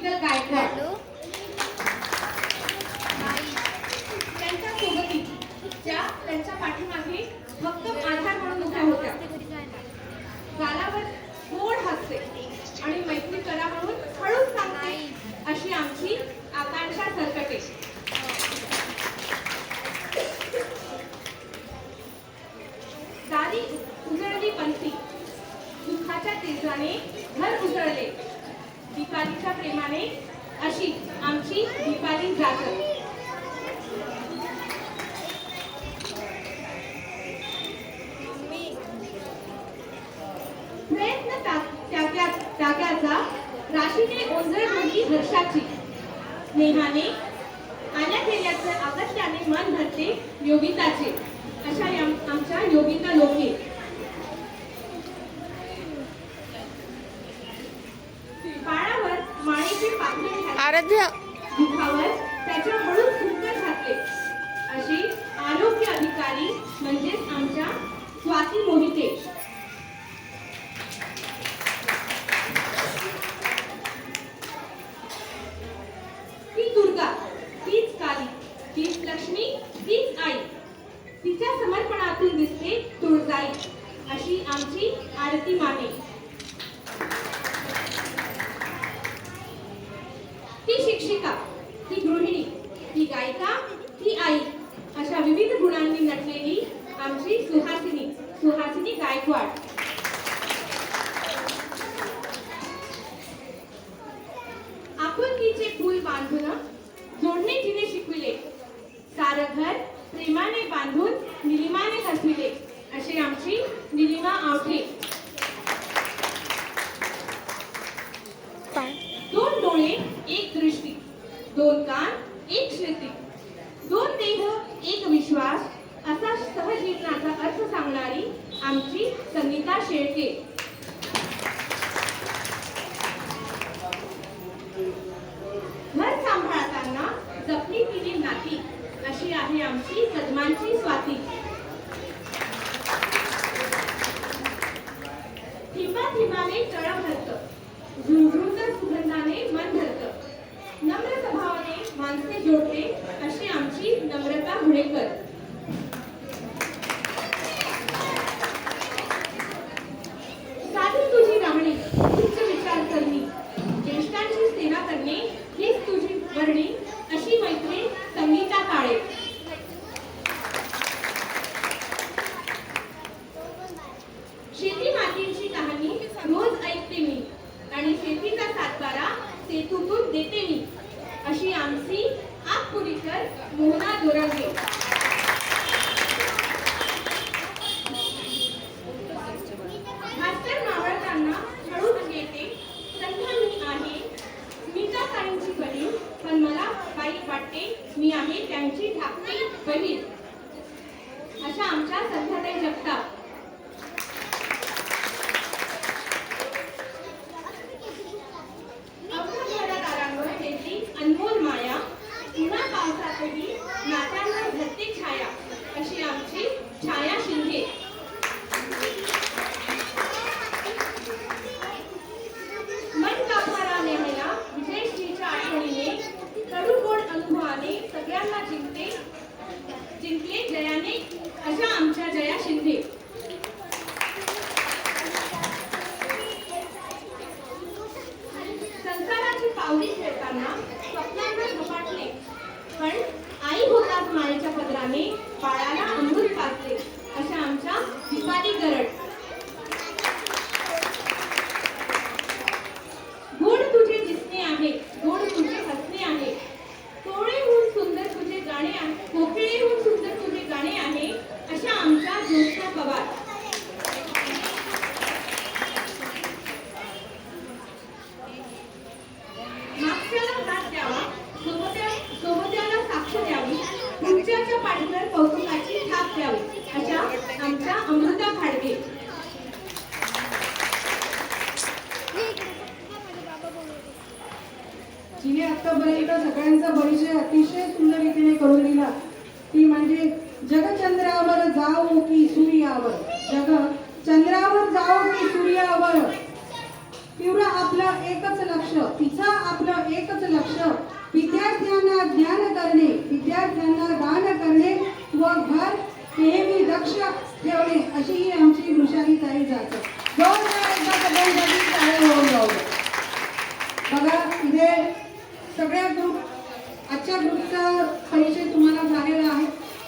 विठ्ठल गायकवाड त्यांच्या सोबती ज्या त्यांच्या पाठीमागे फक्त आधार म्हणून उभ्या होत्या. गालावर रक्षाची स्नेहाने आल्या गेल्याचे अगत्याने मन भरते योगिताचे. अशा आमच्या योगिता लोके. बाळावर माळीचे पाखरे आराध्य. दुखावर त्याच्या म्हणून फुंकर झाले अशी आरोग्य अधिकारी म्हणजेच आमच्या स्वाती मोहिते. आरती माने. ती शिक्षिका ती गृहिणी ती गायिका ती आई अशा विविध गुणांनी नटलेली आमची सुहासिनी सुहासिनी गायकवाड. आपुलकीचे फूल बांधून जोडणे तिने शिकविले. सारं घर प्रेमाने बांधून निलिमाने हसविले अशी आमची निलिमा आवठे. आमची संगीता शेळके. सेवा करणे हीच तुझी भरणे अशी मैत्री संगीता काळे. शेती मातीची कहाणी रोज ऐकते मी आणि शेतीचा सातबारा सेतूतून देते मी अशी आमची आपुरीकर मोहना धोरंगे. simply सगळ्यांचा परिचय अतिशय सुंदर रीतीने करून दिला. ती म्हणजे जगचंद्रावर जाऊ की सूर्यावर. जग चंद्रावर जाऊ की सूर्यावर. तीव्र आपलं एकच लक्ष तिचं आपलं एकच लक्ष. विद्यार्थ्यांना ज्ञान करणे विद्यार्थ्यांना दान करणे व घर नेहमी दक्ष ठेवणे अशी ही आमची वृषाली ताई जात. दोन वेळा एकदा सगळ्यांसाठी होऊन जाऊ बघा इथे सगळ्या ग्रुप आजच्या ग्रुपचा परिचय तुम्हाला झालेला आहे.